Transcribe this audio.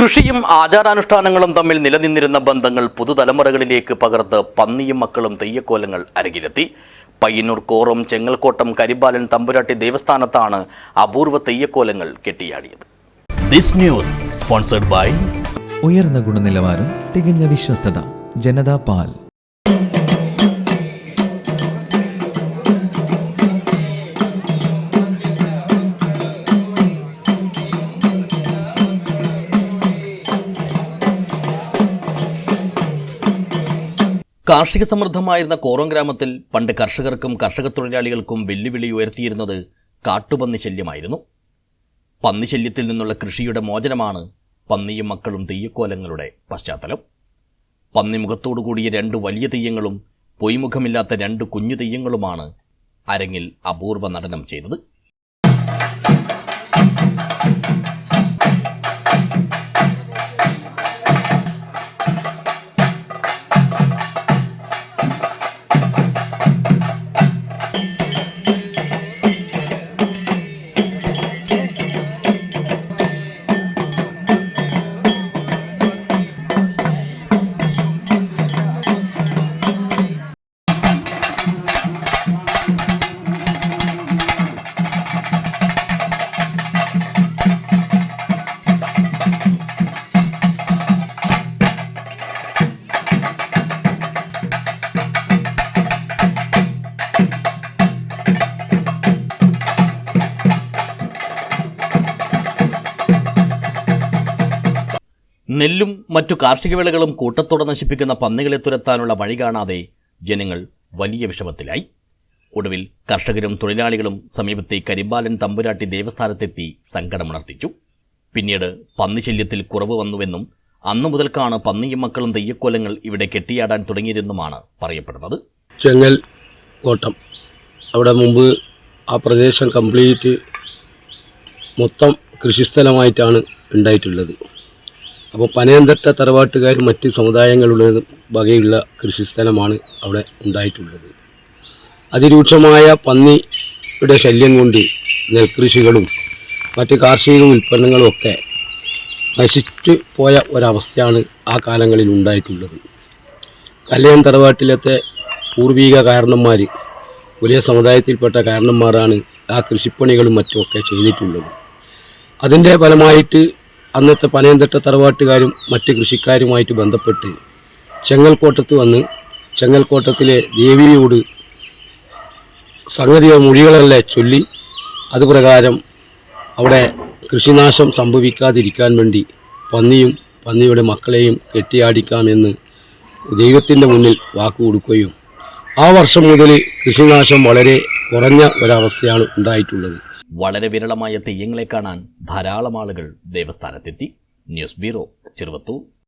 കൃഷിയും ആചാരാനുഷ്ഠാനങ്ങളും തമ്മിൽ നിലനിന്നിരുന്ന ബന്ധങ്ങൾ പുതുതലമുറകളിലേക്ക് പകർത്ത് പന്നിയും മക്കളും തെയ്യക്കോലങ്ങൾ അരങ്ങിലെത്തി പയ്യന്നൂർ കോറും ചെങ്ങൽക്കോട്ടം കരിമ്പാലൻ തമ്പുരാട്ടി ദേവസ്ഥാനത്താണ് അപൂർവ തെയ്യക്കോലങ്ങൾ കെട്ടിയാടിയത്. ദിസ് ന്യൂസ് സ്പോൺസർഡ് ബൈ ഉയർന്ന ഗുണനിലവാരം തികഞ്ഞ വിശ്വസ്തത ജനതാ പാൽ. കാർഷിക സമൃദ്ധമായിരുന്ന കോറം ഗ്രാമത്തിൽ പണ്ട് കർഷകർക്കും കർഷക തൊഴിലാളികൾക്കും വെല്ലുവിളി ഉയർത്തിയിരുന്നത് കാട്ടുപന്നി ശല്യമായിരുന്നു. പന്നി ശല്യത്തിൽ നിന്നുള്ള കൃഷിയുടെ മോചനമാണ് പന്നിയും മക്കളും തെയ്യക്കോലങ്ങളുടെ പശ്ചാത്തലം. പന്നിമുഖത്തോടു കൂടിയ രണ്ട് വലിയ തെയ്യങ്ങളും പൊയ്മുഖമില്ലാത്ത രണ്ട് കുഞ്ഞു തെയ്യങ്ങളുമാണ് അരങ്ങിൽ അപൂർവ നടനം ചെയ്തത്. നെല്ലും മറ്റു കാർഷിക വിളകളും കൂട്ടത്തോടെ നശിപ്പിക്കുന്ന പന്നികളെ തുരത്താനുള്ള വഴി കാണാതെ ജനങ്ങൾ വലിയ വിഷമത്തിലായി. ഒടുവിൽ കർഷകരും തൊഴിലാളികളും സമീപത്തെ കരിമ്പാലൻ തമ്പുരാട്ടി ദേവസ്ഥാനത്തെത്തി സങ്കടമുണർത്തിച്ചു. പിന്നീട് പന്നിശല്യത്തിൽ കുറവ് വന്നുവെന്നും അന്നു മുതൽക്കാണ് പന്നിയും മക്കളും തെയ്യക്കോലങ്ങൾ ഇവിടെ കെട്ടിയാടാൻ തുടങ്ങിയതെന്നുമാണ് പറയപ്പെടുന്നത്. ചെങ്ങൽ കോട്ടം. അവിടെ മുമ്പ് ആ പ്രദേശം കംപ്ലീറ്റ് മൊത്തം കൃഷിസ്ഥലമായിട്ടാണ് ഉണ്ടായിട്ടുള്ളത്. അപ്പോൾ പനയന്തട്ട തറവാട്ടുകാരും മറ്റ് സമുദായങ്ങളുള്ള വകയുള്ള കൃഷിസ്ഥലമാണ് അവിടെ ഉണ്ടായിട്ടുള്ളത്. അതിരൂക്ഷമായ പന്നിയുടെ ശല്യം കൊണ്ട് നെൽകൃഷികളും മറ്റ് കാർഷിക ഉൽപ്പന്നങ്ങളും ഒക്കെ നശിച്ചു പോയ ഒരവസ്ഥയാണ് ആ കാലങ്ങളിൽ ഉണ്ടായിട്ടുള്ളത്. കല്ലയം തറവാട്ടിലത്തെ പൂർവിക കാരണന്മാർ വലിയ സമുദായത്തിൽപ്പെട്ട കാരണന്മാരാണ് ആ കൃഷിപ്പണികളും മറ്റുമൊക്കെ ചെയ്തിട്ടുള്ളത്. അതിന്റെ ഫലമായിട്ട് അന്നത്തെ പനയന്തട്ട തറവാട്ടുകാരും മറ്റ് കൃഷിക്കാരുമായിട്ട് ബന്ധപ്പെട്ട് ചെങ്ങൽക്കോട്ടത്ത് വന്ന് ചെങ്ങൽക്കോട്ടത്തിലെ ദേവിയോട് സംഗതിയ മൊഴികളല്ലേ ചൊല്ലി അതുപ്രകാരം അവിടെ കൃഷിനാശം സംഭവിക്കാതിരിക്കാൻ വേണ്ടി പന്നിയും പന്നിയുടെ മക്കളെയും കെട്ടിയാടിക്കാമെന്ന് ദൈവത്തിന്റെ മുന്നിൽ വാക്കു കൊടുക്കുകയും ആ വർഷം മുതൽ കൃഷിനാശം വളരെ കുറഞ്ഞ ഒരവസ്ഥയാണ് ഉണ്ടായിട്ടുള്ളത്. വളരെ വിരളമായ തെയ്യങ്ങളെ കാണാൻ ധാരാളം ആളുകൾ ദേവസ്ഥാനത്തെത്തി. News bureau Cheruvathur.